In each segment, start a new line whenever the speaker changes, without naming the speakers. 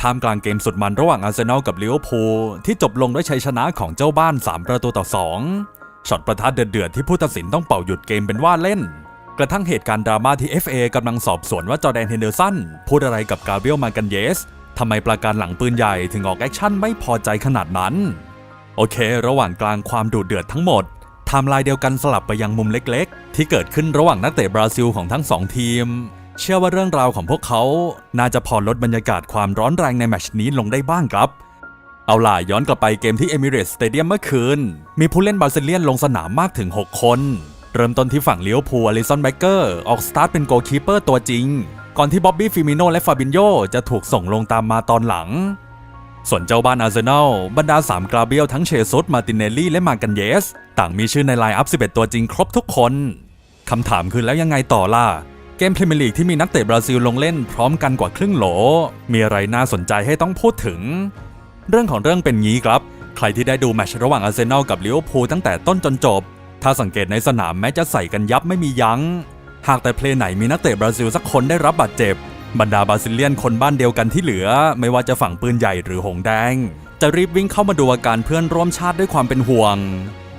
ท่ามกลางเกมสุดมันระหว่างอาร์เซนอลกับลิเวอร์พูลที่จบลงด้วยชัยชนะของเจ้าบ้าน 3 ประตูต่อ 2ช็อตประทัดเดือดๆที่ผู้ตัดสินต้องเป่าหยุดเกมเป็นว่าเล่น กระทั่งเหตุการณ์ดราม่าที่ FA กำลังสอบสวนว่าจอแดนเฮนเดอร์สันพูดอะไรกับกาเบรียลมากันเยสทำไมประการหลังปืนใหญ่ถึงออกแอคชั่นไม่พอใจขนาดนั้น โอเค ระหว่างกลางความดุเดือดทั้งหมดไทม์ไลน์เดียวกันสลับไปยังมุมเล็ก ๆ ที่เกิดขึ้นระหว่างนักเตะบราซิลของทั้งสองทีม เชื่อว่าเรื่องราวของพวกเขา น่าจะพอลดบรรยากาศความร้อนแรงในแมชนี้ลงได้บ้างครับ เอาล่ะย้อนกลับไปเกมที่เอมิเรตสเตเดียมเมื่อคืน มีผู้เล่นบราซิเลียนลงสนามมากถึง 6 คน เริ่มต้นที่ฝั่งเลี้ยวพูอลิซอนแบเกอร์ออกสตาร์ทเป็นโกลคีเปอร์ตัวจริง ก่อนที่บ๊อบบี้ฟิมิโนและฟาบินโยจะถูกส่งลงตามมาตอนหลัง ส่วนเจ้าบ้านอาร์เซนอลบรรดา3กราเบียลทั้งเชซุสมาตินเนลลี่และมากันเยส ต่างมีชื่อในไลน์อัพ11 ตัวจริงครบทุกคนคำถามคือแล้วยังไงต่อล่ะ เกมพรีเมียร์ลีกที่มีนักเตะบราซิลลงเล่นพร้อมกันกว่าครึ่งโหล มีอะไรน่าสนใจให้ต้องพูดถึง เรื่องของเรื่องเป็นงี้ครับ ใครที่ได้ดูแมตช์ระหว่างอาร์เซนอลกับลิเวอร์พูลตั้งแต่ต้นจนจบ ถ้าสังเกตในสนามแม้จะใส่กันยับไม่มียัง้ง หากแต่เพลย์ไหนมีนักเตะบราซิลสักคนได้รับบาดเจ็บบรรดาบราซิเลียนคนบ้านเดียวกันที่เหลือ ไม่ว่าจะฝั่งปืนใหญ่หรือหงแดง จะรีบวิ่งเข้ามาดูอาการเพื่อนร่วมชาติด้วยความเป็นห่วง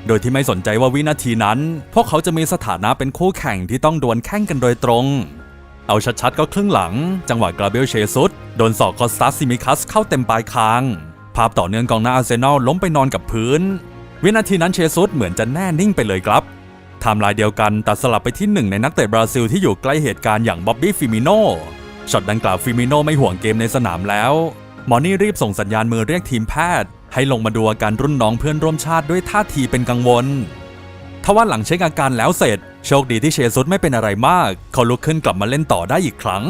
โดยที่ไม่สนใจว่าวินาทีนั้น พวกเขาจะมีสถานะเป็นคู่แข่งที่ต้องดวลแข่งกันโดยตรง เอาชัดๆก็ครึ่งหลัง จังหวะกราเบลเชซุสโดนศอกคอสตาซิมิคัสเข้าเต็มปลายคาง ภาพต่อเนื่องกองหน้าอาร์เซนอลล้มไปนอนกับพื้น วินาทีนั้นเชซุสเหมือนจะแน่นิ่งไปเลยครับไทม์ไลน์เดียวกันตัดสลับไปที่หนึ่งในนักเตะบราซิลที่อยู่ใกล้เหตุการณ์อย่างบ๊อบบี้ฟิมิโนช็อตดังกล่าวฟิมิโนไม่ห่วงเกมในสนามแล้ว มอนี่รีบส่งสัญญาณมือเรียกทีมแพทย์ ให้ลงมาดูอาการรุ่นน้องเพื่อนร่วมชาติด้วยท่าทีเป็นกังวลทว่าหลังเช็คอาการแล้วเสร็จ โชคดีที่เชซุสไม่เป็นอะไรมาก เขาลุกขึ้นกลับมาเล่นต่อได้อีกครั้ง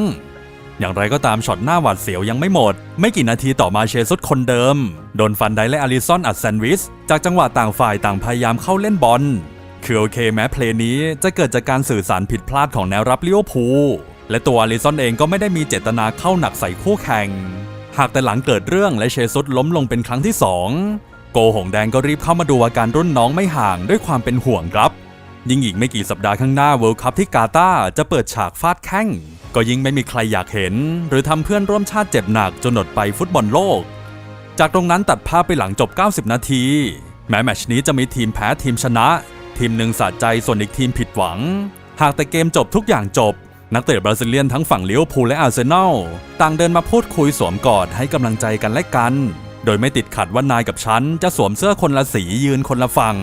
อย่างไรก็ตามช็อตหน้าหวาดเสียวยังไม่หมด ไม่กี่นาทีต่อมาเชซุสคนเดิม โดนฟันไดและอาริซอนอัดแซนด์วิช จากจังหวะต่างฝ่ายต่างพยายามเข้าเล่นบอลคือโอเคแม้เพลย์นี้จะเกิดจากการสื่อสารผิดพลาดของแนวรับลิเวอร์พูลและตัวอาริซอนเองก็ไม่ได้มีเจตนาเข้าหนักใส่คู่แข่ง หากแต่หลังเกิดเรื่องและเชซุสล้มลงเป็นครั้งที่สองโกหงแดงก็รีบเข้ามาดูอาการรุ่นน้องไม่ห่างด้วยความเป็นห่วงครับยิ่งอีกไม่กี่สัปดาห์ข้างหน้าเวิลด์คัพที่กาตาร์จะเปิดฉากฟาดแข้ง ก็ยิ่งไม่มีใครอยากเห็น หรือทำเพื่อนร่วมชาติเจ็บหนักจนหนดไปฟุตบอลโลก จากตรงนั้นตัดภาพไปหลังจบ 90 นาที แม้แมชนี้จะมีทีมแพ้ทีมชนะ ทีมหนึ่งสะใจส่วนอีกทีมผิดหวัง หากแต่เกมจบทุกอย่างจบ นักเตะบราซิเลียนทั้งฝั่งเลิเวพูและอาร์เซนอลต่างเดินมาพูดคุยสวมกอดให้กำลังใจกันและกัน โดยไม่ติดขัดว่านายกับฉันจะสวมเสื้อคนละสียืนคนละฝั่ง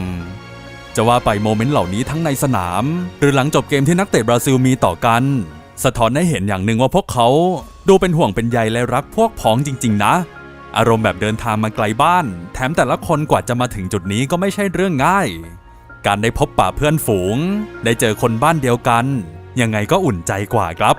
จะว่าไปโมเมนต์เหล่านี้ทั้งในสนาม หรือหลังจบเกมที่นักเตะบราซิลมีต่อกัน สะท้อนให้เห็นอย่างหนึ่งว่าพวกเขาดูเป็นห่วงเป็นใยและรักพวกพ้องจริง ๆ นะ อารมณ์แบบเดินทางมาไกลบ้าน แถมแต่ละคนกว่าจะมาถึงจุดนี้ก็ไม่ใช่เรื่องง่าย การได้พบปะเพื่อนฝูง ได้เจอคนบ้านเดียวกัน ยังไงก็อุ่นใจกว่าครับ